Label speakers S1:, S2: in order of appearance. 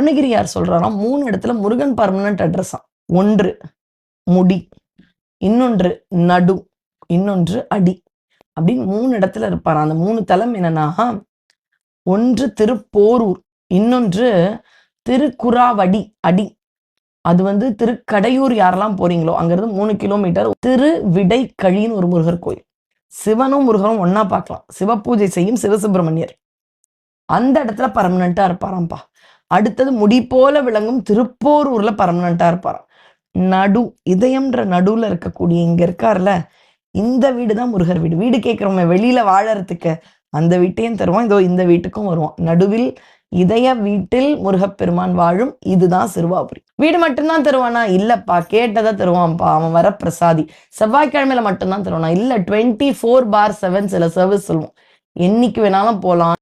S1: அருணகிரியார் சொல்றாராம் மூணு இடத்துல முருகன் பர்மனன்ட் அட்ரஸாம் ஒன்று முடி. இன்னொன்று நடு. இன்னொன்று அடி. அப்படின்னு மூணு இடத்துல இருப்பாராம் அந்த மூணு தலம் என்னன்னா ஒன்று திருப்போரூர். இன்னொன்று திருக்குறாவடி அடி. அது வந்து திருக்கடையூர் யாரெல்லாம் போறீங்களோ அங்கிருந்து மூணு கிலோமீட்டர். திருவிடைக்கழின்னு ஒரு முருகர் கோயில். சிவனும் முருகனும் ஒன்னா பார்க்கலாம். சிவபூஜை செய்யும் சிவசுப்பிரமணியர் அந்த இடத்துல பர்மனண்டா இருப்பாராம்ப்பா. அடுத்தது முடி போல விளங்கும் திருப்போரூர்ல பர்மனண்டா இருப்பாராம். நடு இதயம்ன்ற நடுவுல இருக்கக்கூடிய இங்க இருக்கார்ல இந்த வீடு தான் முருகர் வீடு. வீடு கேட்கிறோமே வெளியில வாழறதுக்கு அந்த வீட்டையும் தருவோம் இதோ இந்த வீட்டுக்கும் வருவோம் நடுவில் இதய வீட்டில் முருகப்பெருமான் வாழும் இதுதான் சிறுவாபுரி. வீடு மட்டும்தான் தருவானா? இல்லப்பா கேட்டதை தருவான்ப்பா. அவன் வர பிரசாதி. செவ்வாய்க்கிழமையில மட்டும்தான் தருவானா? இல்ல டுவெண்ட்டி ஃபோர் பார் செவன் சில சர்வீஸ் சொல்லுவோம் என்னைக்கு வேணாலும் போலாம்.